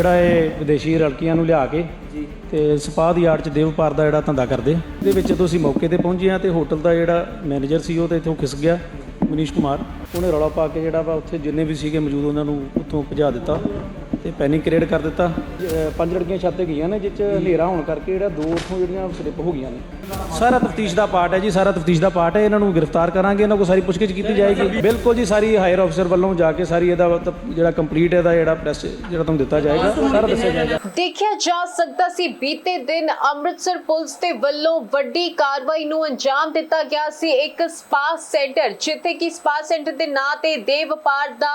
ਜਿਹੜਾ ਇਹ ਵਿਦੇਸ਼ੀ ਲੜਕੀਆਂ ਨੂੰ ਲਿਆ ਕੇ ਜੀ। ਤੇ ਸਪਾਹ ਦੀ ਆੜ ਚ ਦੇਵ ਪਾਰ ਦਾ ਜਿਹੜਾ ਧੰਦਾ ਕਰਦੇ। ਇਹਦੇ ਵਿੱਚ ਜਦੋਂ ਅਸੀਂ ਮੌਕੇ ਤੇ ਪਹੁੰਚੇ ਆ ਤੇ ਹੋਟਲ ਦਾ ਜਿਹੜਾ ਮੈਨੇਜਰ ਸੀ ਉਹ ਤੇ ਇੱਥੋਂ ਖਿਸ ਗਿਆ ਮਨੀਸ਼ ਕੁਮਾਰ। ਉਹਨੇ ਰੌਲਾ ਪਾ ਕੇ ਜਿਹੜਾ ਵਾ ਉੱਥੇ ਜਿੰਨੇ ਵੀ ਸੀਗੇ ਮੌਜੂਦ ਉਹਨਾਂ ਨੂੰ ਉੱਥੋਂ ਭਜਾ ਦਿੱਤਾ। ਤੇ ਪੈਨਿਕ ਕ੍ਰੀਏਟ ਕਰ ਦਿੱਤਾ। ਅਹ ਪੰਜ ਲੜਕੀਆਂ ਛੱਤ ਤੇ ਗਈਆਂ ਨੇ ਜਿਸ ਚ ਹਨੇਰਾ ਹੋਣ ਕਰਕੇ ਜਿਹੜਾ ਦੋ ਉੱਥੋਂ ਜਿਹੜੀਆਂ ਸਲਿੱਪ ਹੋ ਗਈਆਂ ਨੇ। ਸਾਰਾ ਤਫਤੀਸ਼ ਦਾ ਪਾਰਟ ਹੈ ਜੀ, ਸਾਰਾ ਤਫਤੀਸ਼ ਦਾ ਪਾਰਟ ਹੈ, ਇਹਨਾਂ ਨੂੰ ਗ੍ਰਿਫਤਾਰ ਕਰਾਂਗੇ, ਇਹਨਾਂ ਕੋਲ ਸਾਰੀ ਪੁੱਛਗਿੱਛ ਕੀਤੀ ਜਾਏਗੀ। ਬਿਲਕੁਲ ਜੀ, ਸਾਰੀ ਹਾਇਰ ਅਫਸਰ ਵੱਲੋਂ ਜਾ ਕੇ ਸਾਰੀ ਇਹਦਾ ਤ- ਜਿਹੜਾ ਕੰਪਲੀਟ ਇਹਦਾ ਜਿਹੜਾ ਪ੍ਰੈਸ ਜਿਹੜਾ ਤੁਹਾਨੂੰ ਦਿੱਤਾ ਜਾਏਗਾ, ਸਾਰਾ ਦੱਸਿਆ ਜਾਏਗਾ। ਦੇਖਿਆ ਜਾ ਸਕਦਾ ਸੀ, ਬੀਤੇ ਦਿਨ ਅੰਮ੍ਰਿਤਸਰ ਪੁਲਿਸ ਦੇ ਵੱਲੋਂ ਵੱਡੀ ਕਾਰਵਾਈ ਨੂੰ ਅੰਜਾਮ ਦਿੱਤਾ ਗਿਆ ਸੀ, ਇੱਕ ਸਪਾ ਸੈਂਟਰ ਜਿੱਥੇ ਕਿ ਸਪਾ ਸੈਂਟਰ ਦੇ ਨਾਂ ਤੇ ਦੇਹ ਵਪਾਰ ਦਾ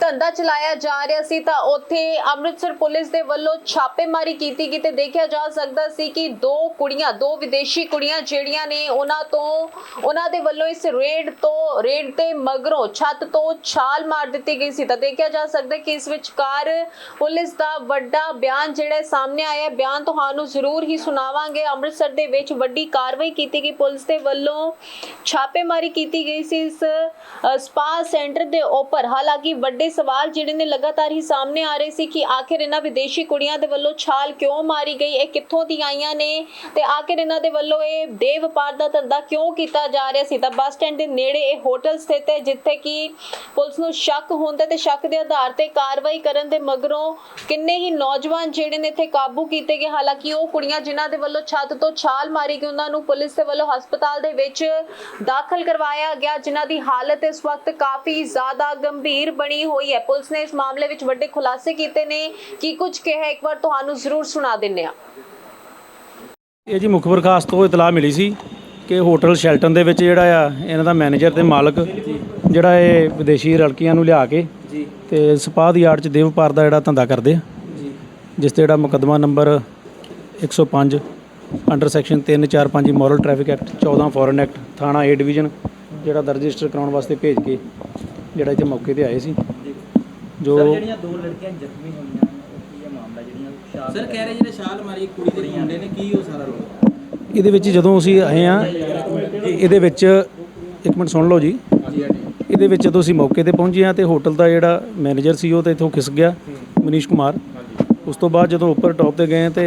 ਧੰਦਾ ਚਲਾਇਆ ਜਾ ਰਿਹਾ ਸੀ, ਤਾਂ ਉੱਥੇ ਅੰਮ੍ਰਿਤਸਰ ਪੁਲਿਸ ਦੇ ਵੱਲੋਂ ਛਾਪੇਮਾਰੀ ਕੀਤੀ ਗਈ ਤੇ ਦੇਖਿਆ ਜਾ ਸਕਦਾ ਸੀ ਕਿ ਦੋ ਕੁੜੀਆਂ, ਦੋ ਵਿਦੇਸ਼ੀ ਕੁੜੀਆਂ ਜਿਹੜੀਆਂ ਨੇ ਉਹਨਾਂ ਤੋਂ, ਉਹਨਾਂ ਦੇ ਵੱਲੋਂ ਇਸ ਰੇਡ ਤੋਂ, ਰੇਡ ਤੇ ਮਗਰੋਂ ਛੱਤ ਤੋਂ ਛਾਲ ਮਾਰ ਦਿੱਤੀ ਗਈ ਸੀ। ਤਾਂ ਦੇਖਿਆ ਜਾ ਸਕਦਾ ਕਿ ਇਸ ਵਿਚਕਾਰ ਪੁਲਿਸ ਦਾ ਵੱਡਾ ਬਿਆਨ ਜਿਹੜਾ ਸਾਹਮਣੇ ਆਇਆ ਬਿਆਨ ਤੁਹਾਨੂੰ ਜ਼ਰੂਰ ਹੀ ਸੁਣਾਵਾਂਗੇ। ਅੰਮ੍ਰਿਤਸਰ ਦੇ ਵਿੱਚ ਵੱਡੀ ਕਾਰਵਾਈ ਕੀਤੀ ਗਈ। ਪੁਲਿਸ ਦੇ ਵੱਲੋਂ ਛਾਪੇਮਾਰੀ ਕੀਤੀ ਗਈ ਸੀ ਇਸ ਸਪਾ ਸੈਂਟਰ ਦੇ ਉੱਪਰ। ਹਾਲਾਂਕਿ ਵੱਡੇ ਸਵਾਲ ਜਿਹੜੇ ਨੇ ਲਗਾਤਾਰ ਹੀ ਸਾਹਮਣੇ ਆ ਰਹੇ ਸੀ ਕਿ ਆਖਿਰ ਇਹਨਾਂ ਵਿਦੇਸ਼ੀ ਕੁੜੀਆਂ ਦੇ ਵੱਲੋਂ ਛਾਲ ਕਿਉਂ ਮਾਰੀ ਗਈ? ਇਹ ਕਿੱਥੋਂ ਦੀ ਆਈਆਂ ਨੇ? ਤੇ ਆਖਿਰ ਇਹਨਾਂ ਦੇ ਵੱਲੋਂ ਇਹ ਦੇਹ ਵਪਾਰ ਦਾ ਧੰਦਾ ਕਿਉਂ ਕੀਤਾ ਜਾ ਰਿਹਾ ਸੀ? ਤਾਂ ਬੱਸ ਸਟੈਂਡ ਦੇ ਨੇੜੇ ਇਹ ਹੋਟਲ ਸਥਿਤ ਹੈ, ਜਿੱਥੇ ਕਿ ਪੁਲਿਸ ਨੂੰ ਸ਼ੱਕ ਹੁੰਦਾ ਤੇ ਸ਼ੱਕ ਦੇ ਆਧਾਰ ਤੇ ਕਾਰਵਾਈ ਕਰਨ ਦੇ ਮਗਰੋਂ ਕਿੰਨੇ ਹੀ ਨੌਜਵਾਨ ਜਿਹੜੇ ਨੇ ਇੱਥੇ ਕਾਬੂ ਕੀਤੇ ਗਏ? ਹਾਲਾਂਕਿ ਉਹ ਕੁੜੀਆਂ ਜਿਨ੍ਹਾਂ ਦੇ ਵੱਲੋਂ ਛੱਤ ਤੋਂ ਛਾਲ ਮਾਰੀ ਗਈ, ਉਹਨਾਂ ਨੂੰ ਪੁਲਿਸ ਦੇ ਵੱਲੋਂ ਹਸਪਤਾਲ ਦੇ ਵਿੱਚ ਦਾਖਲ ਕਰਵਾਇਆ ਗਿਆ, ਜਿਨ੍ਹਾਂ ਦੀ ਹਾਲਤ ਇਸ ਵਕਤ ਕਾਫੀ ਜ਼ਿਆਦਾ ਗੰਭੀਰ ਬਣੀ ਹੋਈ ਹੈ। ਪੁਲਿਸ ਨੇ ਇਸ ਮਾਮਲੇ ਵਿੱਚ ਵੱਡੇ ਖੁਲਾਸੇ ਕੀਤੇ ਨੇ ਕੀ ਕੁਝ ਕਿਹਾ ਇੱਕ ਵਾਰ ਤੁਹਾਨੂੰ ਜ਼ਰੂਰ ਸੁਣਾ ਦਿੰਨੇ ਆ ਇਹ ਜੀ ਮੁਖਬਰ ਖਾਸ ਤੋਂ ਇਤਲਾਹ ਮਿਲੀ ਸੀ ਕਿ ਹੋਟਲ ਸ਼ੈਲਟਨ ਦੇ ਵਿੱਚ ਜਿਹੜਾ ਆ ਇਹਨਾਂ ਦਾ ਮੈਨੇਜਰ ਤੇ ਮਾਲਕ ਜਿਹੜਾ ਇਹ ਵਿਦੇਸ਼ੀ ਲੜਕੀਆਂ ਨੂੰ ਲਿਆ ਕੇ ਜੀ। ਤੇ ਸਪਾਹ ਦੀ ਆੜ ਚ ਦੇਵ ਪਾਰ ਦਾ ਜਿਹੜਾ ਧੰਦਾ ਕਰਦੇ ਆ। ਜੀ। ਜਿਸ ਤੇ ਜਿਹੜਾ ਮੁਕੱਦਮਾ number 105 under section 345 moral traffic act 14 foreign act ਥਾਣਾ ਏ ਡਿਵੀਜ਼ਨ ਜਿਹੜਾ ਰਜਿਸਟਰ ਕਰਾਉਣ ਵਾਸਤੇ ਭੇਜ ਕੇ ਜਿਹੜਾ ਇੱਥੇ ਮੌਕੇ ਤੇ ਆਏ ਸੀ। ਜੀ ਸਰ ਜਿਹੜੀਆਂ ਦੋ ਲੜਕੀਆਂ ਜ਼ਖਮੀ ਹੋਈਆਂ ਉਹ ਕੀ ਮਾਮਲਾ ਜਿਹੜੀਆਂ ਸਰ ਕਹਿ ਰਹੇ ਜਿਹੜੇ ਛਾਲ ਮਾਰੀ ਕੁੜੀ ਦੇ ਮੁੰਡੇ ਨੇ ਕੀ ਉਹ ਸਾਰਾ ਰੋਲ? ਇਹਦੇ ਵਿੱਚ ਜਦੋਂ ਅਸੀਂ ਆਏ ਆ ਇਹਦੇ ਵਿੱਚ ਇੱਕ ਮਿੰਟ ਸੁਣ ਲਓ ਜੀ। ਹਾਂਜੀ ਹਾਂਜੀ। ਇਹਦੇ ਵਿੱਚ ਜਦੋਂ ਅਸੀਂ ਮੌਕੇ ਤੇ ਪਹੁੰਚੇ ਆ ਤੇ ਹੋਟਲ ਦਾ ਜਿਹੜਾ ਮੈਨੇਜਰ ਸੀ ਉਹ ਤੇ ਇੱਥੋਂ ਖਿਸ ਗਿਆ ਮਨੀਸ਼ ਕੁਮਾਰ। ਉਸ ਤੋਂ ਬਾਅਦ ਜਦੋਂ ਉੱਪਰ ਟੌਪ ਤੇ ਗਏ ਤੇ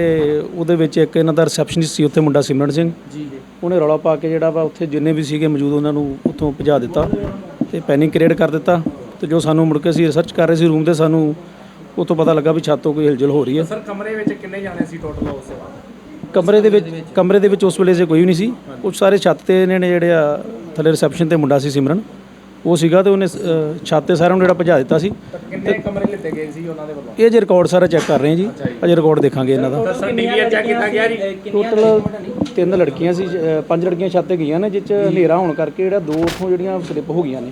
ਉਹਦੇ ਵਿੱਚ ਇੱਕ ਇਹਨਾਂ ਦਾ ਰਿਸੈਪਸ਼ਨਿਸਟ ਸੀ ਉੱਥੇ ਮੁੰਡਾ ਸਿਮਰਨ ਸਿੰਘ। ਜੀ। ਉਹਨੇ ਰੌਲਾ ਪਾ ਕੇ ਜਿਹੜਾ ਵਾ ਉੱਥੇ ਜਿੰਨੇ ਵੀ ਸੀਗੇ ਮੌਜੂਦ ਉਹਨਾਂ ਨੂੰ ਉੱਥੋਂ ਭਜਾ ਦਿੱਤਾ ਤੇ ਪੈਨਿਕ ਕ੍ਰੀਏਟ ਕਰ ਦਿੱਤਾ। ਤੇ ਜੋ ਸਾਨੂੰ ਮੁੜ ਕੇ ਅਸੀਂ ਰਿਸਰਚ ਕਰ ਰਹੇ ਸੀ ਰੂਮ ਦੇ ਸਾਨੂੰ ਉੱਥੋਂ ਪਤਾ ਲੱਗਾ ਵੀ ਛੱਤ ਤੋਂ ਕੋਈ ਹਿਲਜੁਲ ਹੋ ਰਹੀ ਹੈ। ਸਰ ਕਮਰੇ ਵਿੱਚ ਕਿੰਨੇ ਜਾਣੇ ਸੀ ਟੋਟਲ ਉਸ ਵਕਤ ਕਮਰੇ ਦੇ ਵਿੱਚ ਕਮਰੇ ਦੇ ਵਿੱਚ ਉਸ ਵੇਲੇ ਜੇ ਕੋਈ ਵੀ ਨਹੀਂ ਸੀ। ਉਹ ਸਾਰੇ ਛੱਤ ਤੇ ਇਹਨਾਂ ਨੇ ਜਿਹੜੇ ਆ ਥੱਲੇ ਰਿਸੈਪਸ਼ਨ ਤੇ ਮੁੰਡਾ ਸੀ ਸਿਮਰਨ। ਉਹ ਸੀਗਾ ਤੇ ਉਹਨੇ ਛੱਤ ਤੇ ਸਾਰਿਆਂ ਨੂੰ ਜਿਹੜਾ ਭਜਾ ਦਿੱਤਾ ਸੀ। ਕਿੰਨੇ ਕਮਰੇ ਲਿੱਤੇ ਗਏ ਸੀ ਉਹਨਾਂ ਦੇ ਵੱਲੋਂ? ਇਹ ਜੇ ਰਿਕਾਰਡ ਸਾਰਾ ਚੈੱਕ ਕਰ ਰਹੇ ਹਾਂ ਜੀ। ਅਜੇ ਰਿਕਾਰਡ ਦੇਖਾਂਗੇ ਇਹਨਾਂ ਦਾ। ਸਰ ਡੀਵੀਆਰ ਚੈੱਕ ਕੀਤਾ ਗਿਆ ਜੀ? ਟੋਟਲ ਤਿੰਨ ਲੜਕੀਆਂ ਸੀ ਪੰਜ ਲੜਕੀਆਂ ਛੱਤ ਤੇ ਗਈਆਂ ਨੇ ਜਿਸ ਚ ਹਨੇਰਾ ਹੋਣ ਕਰਕੇ ਜਿਹੜਾ ਦੋ ਉੱਥੋਂ ਜਿਹੜੀਆਂ ਸਲਿੱਪ ਹੋ ਗਈਆਂ ਨੇ।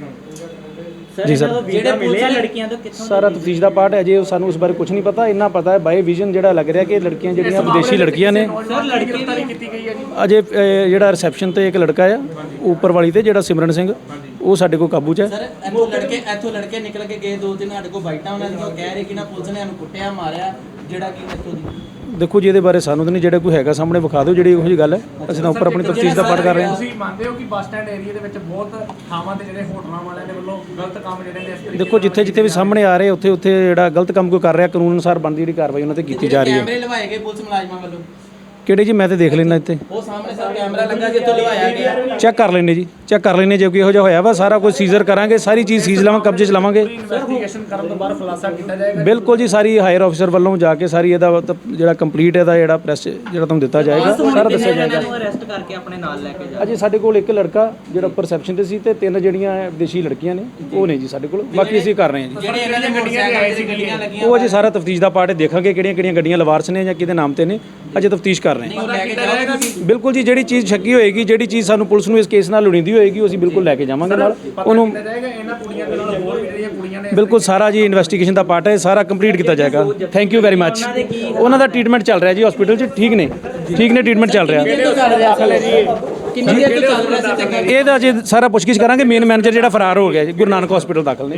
ਜੀ ਸਰ। ਜਿਹੜੇ ਮਿਲੇ ਲੜਕੀਆਂ ਤੋਂ ਕਿੱਥੋਂ ਸਾਰਾ ਤਫਤੀਸ਼ ਦਾ ਪਾਰਟ ਹੈ ਜੇ ਸਾਨੂੰ ਉਸ ਬਾਰੇ ਕੁਝ ਨਹੀਂ ਪਤਾ। ਇੰਨਾ ਪਤਾ ਹੈ ਬਾਈ ਵਿਜ਼ਨ ਜਿਹੜਾ ਲੱਗ ਰਿਹਾ ਕਿ ਇਹ ਲੜਕੀਆਂ ਜਿਹੜੀਆਂ ਵਿਦੇਸ਼ੀ ਲੜਕੀਆਂ ਨੇ। ਸਰ ਲੜਕੀ ਗ੍ਰਿਫਤਾਰੀ ਕੀਤੀ ਗਈ ਹੈ ਜੀ। ਅਜੇ ਜਿਹੜਾ ਰਿਸੈਪਸ਼ਨ ਤੇ ਇੱਕ ਲੜਕਾ ਆ ਉੱਪਰ ਵਾਲੀ ਤੇ ਜਿਹੜਾ ਸਿਮਰਨ ਸਿੰਘ ਉਹ ਸਾਡੇ ਕੋਲ ਕਾਬੂ 'ਚ ਹੈ। ਸਰ ਇੱਥੋਂ ਲੜਕੇ ਇੱਥੋਂ ਲੜਕੇ ਨਿਕਲ ਕੇ ਗਏ ਦੋ ਤਿੰਨ ਸਾਡੇ ਕੋਲ ਬਾਈਟਾਂ ਉਹਨਾਂ ਦੀਆਂ ਉਹ ਕਹਿ ਰਹੇ ਕਿ ਨਾ ਪੁਲਿਸ ਨੇ ਸਾਨੂੰ ਕੁੱਟਿਆ ਮਾਰਿਆ ਜਿਹੜਾ ਕਿ ਇੱਥੋਂ ਦੀ ਦੇਖੋ ਜੀ ਇਹਦੇ ਬਾਰੇ ਸਾਨੂੰ ਤਾਂ ਨਹੀਂ ਜਿਹੜਾ ਕੋਈ ਹੈਗਾ ਸਾਹਮਣੇ ਵਿਖਾ ਦਿਓ ਜਿਹੜੀ ਉਹੋ ਜਿਹੀ ਗੱਲ ਹੈ। ਅਸੀਂ ਤਾਂ ਉੱਪਰ ਆਪਣੀ ਤਫਤੀਸ਼ ਦਾ ਪਾਰਟ ਕਰ ਰਹੇ ਹਾਂ। ਤੁਸੀਂ ਮੰਨਦੇ ਹੋ ਕਿ ਬੱਸ ਸਟੈਂਡ ਏਰੀਆ ਦੇ ਵਿੱਚ ਬਹੁਤ ਥਾਵਾਂ ਤੇ ਜਿਹੜੇ ਹੋਟਲਾਂ ਵਾਲਿਆਂ ਦੇ ਵੱਲੋਂ ਗਲਤ ਕੰਮ ਜਿਹੜੇ ਨੇ ਇਸ ਤਰੀਕੇ ਦੇਖੋ ਜਿੱਥੇ ਜਿੱਥੇ ਵੀ ਸਾਹਮਣੇ ਆ ਰਹੇ ਉੱਥੇ ਉੱਥੇ ਜਿਹੜਾ ਗਲਤ ਕੰਮ ਕੋਈ ਕਰ ਰਿਹਾ ਕਾਨੂੰਨ ਅਨੁਸਾਰ ਬਣਦੀ ਜਿਹੜੀ ਕਾਰਵਾਈ ਉਹਨਾਂ ਤੇ ਕੀਤੀ ਜਾ ਰਹੀ ਹੈ। ਕੈਮਰੇ ਲਵਾਏ ਗਏ ਪੁਲਿਸ ਮੁਲਾਜ਼ਮਾਂ ਵੱਲੋਂ? ਕਿਹੜੇ ਜੀ? ਮੈਂ ਤੇ ਦੇਖ ਲੈਣਾ ਇੱਥੇ। ਉਹ ਸਾਹਮਣੇ ਸਰ ਕੈਮਰਾ ਲੱਗਾ ਜਿੱਥੋਂ ਲਵਾਇਆ ਗਿਆ। ਚੈੱਕ ਕਰ ਲੈਣੇ ਜੀ ਚੈੱਕ ਕਰ ਲੈਣੇ ਜੇ ਕੋਈ ਇਹੋ ਜਿਹਾ ਹੋਇਆ ਵਾ ਸਾਰਾ ਕੁਝ ਸੀਜ਼ਰ ਕਰਾਂਗੇ ਸਾਰੀ ਚੀਜ਼ ਸੀਜ਼ ਲਵਾਂ ਕਬਜ਼ੇ 'ਚ ਲਵਾਂਗੇ। ਇਨਵੈਸਟੀਗੇਸ਼ਨ ਕਰਨ ਤੋਂ ਬਾਅਦ ਖੁਲਾਸਾ ਕੀਤਾ ਜਾਏਗਾ? ਬਿਲਕੁਲ ਜੀ ਸਾਰੀ ਹਾਇਰ ਅਫਸਰ ਵੱਲੋਂ ਜਾ ਕੇ ਸਾਰੀ ਇਹਦਾ ਜਿਹੜਾ ਕੰਪਲੀਟ ਇਹਦਾ ਜਿਹੜਾ ਪ੍ਰੈਸ ਜਿਹੜਾ ਤੁਹਾਨੂੰ ਦਿੱਤਾ ਜਾਏਗਾ ਸਾਰਾ ਦੱਸਿਆ ਜਾਏਗਾ। ਅਰੈਸਟ ਕਰਕੇ ਆਪਣੇ ਨਾਲ ਲੈ ਕੇ ਜਾ ਅਜੇ ਸਾਡੇ ਕੋਲ ਇੱਕ ਲੜਕਾ ਜਿਹੜਾ ਪਰਸੈਪਸ਼ਨ ਤੇ ਸੀ ਤੇ ਤਿੰਨ ਜਿਹੜੀਆਂ ਵਿਦੇਸ਼ੀ ਲੜਕੀਆਂ ਨੇ ਉਹ ਨੇ ਜੀ ਸਾਡੇ ਕੋਲ ਬਾਕੀ ਅਸੀਂ ਕਰ ਰਹੇ ਹਾਂ ਜੀ। ਜਿਹੜੇ ਇਹਨਾਂ ਦੇ ਮੋਟਰਸਾਈਕਲ ਤੇ ਗੱਡੀਆਂ ਲੱਗੀਆਂ ਉਹ ਅਜੇ ਸਾਰਾ ਤਫਤੀਸ਼ ਦਾ ਪਾਰਟ ਦੇਖਾਂਗੇ ਕਿਹੜੀਆਂ ਕਿਹੜੀਆਂ ਗੱਡੀਆਂ ਲਵਾਰਸ ਨੇ ਜਾਂ ਕਿਹਦੇ ਨਾਮ ਤੇ ਨੇ ਅਜੇ ਤਫਤੀਸ਼ ਕਰ ਰਹੇ ਹਾਂ। ਬਿਲਕੁਲ ਜੀ ਜਿਹੜੀ ਚੀਜ਼ ਸ਼ੱਕੀ ਹੋਏਗੀ ਜਿਹੜੀ ਚੀਜ਼ ਸਾਨੂੰ ਪੁਲਿਸ ਨੂੰ ਇਸ ਕੇਸ ਨਾਲ ਲੋੜੀਂਦੀ ਹੋਏਗੀ ਅਸੀਂ ਬਿਲਕੁਲ ਲੈ ਕੇ ਜਾਵਾਂਗੇ ਨਾਲ। ਉਹਨੂੰ ਕੀਤਾ ਜਾਏਗਾ? ਇਹਨਾਂ ਕੁੜੀਆਂ ਦੇ ਨਾਲ ਹੋਰ ਵੀ ਜਿਹੜੀਆਂ ਕੁੜੀਆਂ ਨੇ ਬਿਲਕੁਲ ਸਾਰਾ ਜੀ ਇਨਵੈਸਟੀਗੇਸ਼ਨ ਦਾ ਪਾਰਟ ਹੈ ਸਾਰਾ ਕੰਪਲੀਟ ਕੀਤਾ ਜਾਏਗਾ। ਥੈਂਕ ਯੂ ਵੈਰੀ ਮੱਚ ਉਹਨਾਂ ਦਾ ਟ੍ਰੀਟਮੈਂਟ ਚੱਲ ਰਿਹਾ ਜੀ ਹਸਪੀਟਲ 'ਚ ਠੀਕ ਨੇ? ਠੀਕ ਨੇ ਟ੍ਰੀਟਮੈਂਟ ਚੱਲ ਰਿਹਾ। ਕਿੰਨੀ ਦੇਰ ਤੋਂ ਚੱਲ ਰਿਹਾ ਸੀ ਕਿੰਨੀ ਦੇਰ ਤੋਂ ਚੱਲ ਰਿਹਾ ਸੀ ਤੇ ਇਹ ਤਾਂ ਅਜੇ ਸਾਰਾ ਪੁੱਛਗਿੱਛ ਕਰਾਂਗੇ ਮੇਨ ਮੈਨੇਜਰ ਜਿਹੜਾ ਫਰਾਰ ਹੋ ਗਿਆ ਜੀ ਗੁਰੂ ਨਾਨਕ ਹਸਪੀਟਲ ਦਾਖਲ ਨੇ।